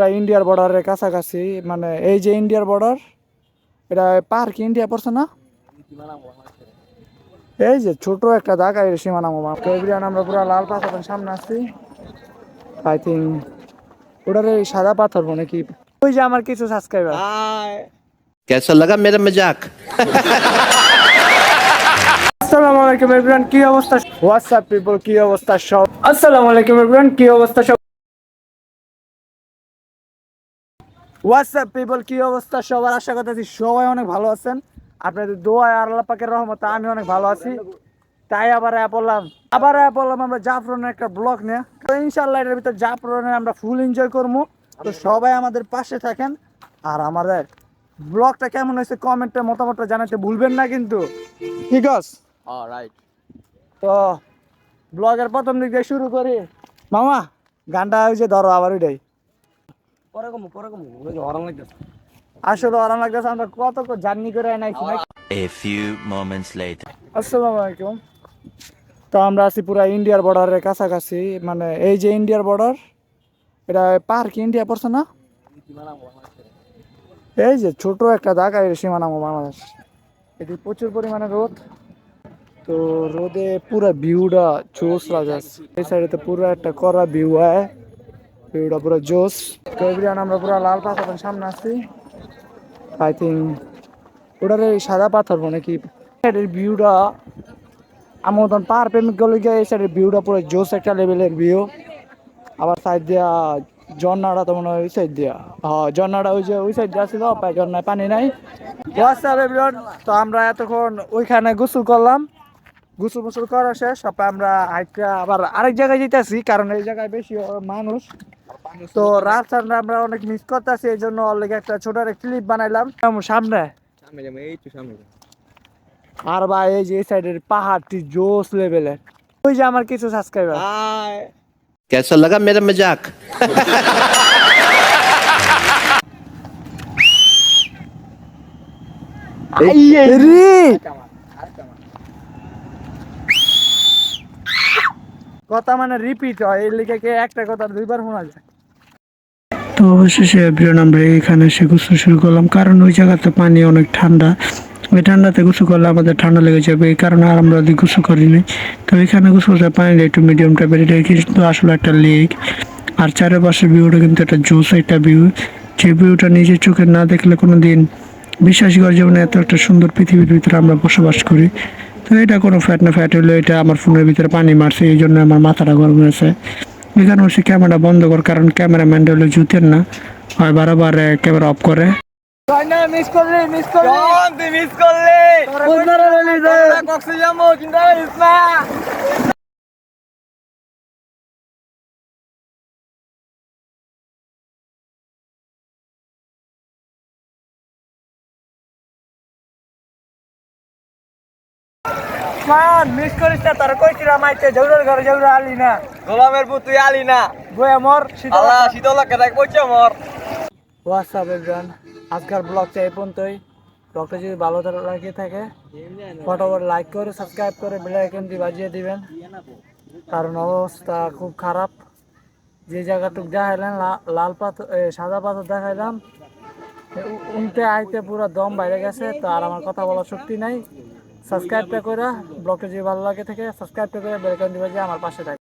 এটা ইন্ডিয়ার বর্ডারের কাছাকাছি মানে এই যে ইন্ডিয়ার বর্ডার এটা পার্ক ইন্ডিয়া পড়ছে না? এই যে ছোট একটা জায়গা এর সীমানা মামা কেবরিয়ান আমরা পুরো লাল পাথর সামনে আসছি আই থিঙ্ক ওটার এই সাদা পাথর মনে কি? ওই যে আমার কিছু সাবস্ক্রাইবার কেসা লাগা মেরে মজাক আসসালামু আলাইকুম এভরিওয়ান কি অবস্থা? হোয়াটসঅ্যাপ পিপল কি অবস্থা সব? আসসালামু আলাইকুম এভরিওয়ান কি অবস্থা সব? হোয়াটসঅ্যাপ পিপল কি অবস্থা? সবার আশা করতেছি সবাই অনেক ভালো আছেন। আপনাদের দোয়া আর আল্লাহ পাকের রহমতে আমি অনেক ভালো আছি। তাই আবার অ্যাপ বললাম আবার অ্যাপ বললাম আমরা জাফরনের একটা ব্লগ নিয়ে। তো ইনশাল্লাহ এটার ভিতর জাফরনের আমরা ফুল এনজয় করব। তো সবাই আমাদের পাশে থাকেন। আর আমাদের ব্লগটা কেমন হয়েছে কমেন্টে মতামতটা জানাতে ভুলবেন না কিন্তু। ঠিক আছে তো ব্লগের প্রথম দিক দিয়ে শুরু করি। মামা গানটা ওই যে ধরো আবার ওইটাই। পরে কমু পরে কমু হরণ লাগতেছে? আসলে আরাম লাগতেছে আমরা কত জার্নি করে নাই নাকি A few moments later. আসসালামু আলাইকুম। তো আমরা আছি পুরা ইন্ডিয়ার বর্ডারের কাছাকাছি মানে এই যে ইন্ডিয়ার বর্ডার এটা পার্ক ইন্ডিয়া পড়ছে না? এই যে ছোট একটা দাগা এর সীমানা বাংলাদেশ। এটি প্রচুর পরিমাণে রোদ। তো রোদে পুরা ভিউটা জোস লাগে এই সাইডে তো পুরো একটা করা ভিউ হয়? ভিউটা পুরো জোস। তো আমরা পুরো লাল পাথরের সামনে আছি আই থিঙ্ক ওটার এই সাদা পাথর মনে কি? সাইডের ভিউটা আমার মতন পাহাড় প্রেমিক গলে এই সাইডের ভিউটা পুরো জোস একটা লেভেলের ভিউ আবার সাইড দিয়া ঝর্ণাটা তো মনে হয় ওই সাইড দিয়া। হ্যাঁ ঝর্ণাটা ওই যে ওই সাইড দিয়া ছিল পায় ঝর্ণায় পানি নাই। তো আমরা এতক্ষণ ওইখানে গোসল করলাম। গোসল গোসল করা শেষ তারপরে আমরা আরেকটা আবার আরেক জায়গায় যেতেছি কারণ এই জায়গায় বেশি মানুষ। তো রাজস্থানটা আমরা অনেক মিস করতেছি এই জন্য অলরেডি একটা ছোট একটা ক্লিপ বানাইলাম। সামনে। আর ভাই এই যে এই সাইডের পাহাড়টি জোস লেভেলের ওই যে আমার কিছু সাবস্ক্রাইবার কেসা লাগা মেরে মজাক? আইয়ে রে! কথা মানে রিপিট হয় এই লিখে কে একটা কথা দুইবার শোনা যায়। তো অবশেষে এভরিওয়ান আমরা এখানে এসে গোসল শুরু করলাম। কারণ ওই জায়গাতে পানি অনেক ঠান্ডা। ওই ঠান্ডাতে গোসল করলে আমাদের ঠান্ডা লেগে যাবে, এই কারণে আর আমরা গোসল করিনি তো এখানে গোসল করতে পানিটা একটু মিডিয়াম টাইপের এটা কিন্তু আসলে একটা লেক আর চারপাশের ভিউটা কিন্তু একটা জোস একটা ভিউ যে ভিউটা নিজের চোখে না দেখলে কোনো দিন বিশ্বাস করা যাবে না এত একটা সুন্দর পৃথিবীর ভিতরে আমরা বসবাস করি। এটা কোনো ফ্যাট না ফ্যাট হলো এটা আমার ফোনের ভিতরে পানি মারছে এই জন্য আমার মাথাটা গরম হয়েছে। এখানে হচ্ছে ক্যামেরা বন্ধ কর কারণ ক্যামেরাম্যানটা হলো জুতেন না হয় বারবার ক্যামেরা অফ করে। মিস করলে মিস করলে। মিস করলি। মান মিস করিস না তোর কইছিলাম আইতে জৌরের ঘরে জৌরে আলি না। গোলামের পুত তুই আলি না। বই আমার আল্লাহ শীতল কেদাক বইছে মর। হোয়াটসঅ্যাপ এভরিওয়ান আজকের ব্লগটা এই পর্যন্তই। ব্লগটা যদি ভালো লাগে থাকে ফটোফট লাইক করে সাবস্ক্রাইব করে বেল আইকনটি বাজিয়ে দিবেন। কারণ অবস্থা খুব খারাপ। যে জায়গাটুক দেখাইলেন লা- লাল পাথর সাদা পাথর দেখাইলাম উনতে আইতে পুরো দম বাইরে গেছে তো আর আমার কথা বলার শক্তি নাই। সাবস্ক্রাইবটা করে ব্লগটা যদি ভালো লাগে থাকে সাবস্ক্রাইবটা করে বেলকন দিবে যে আমার পাশে থাকে।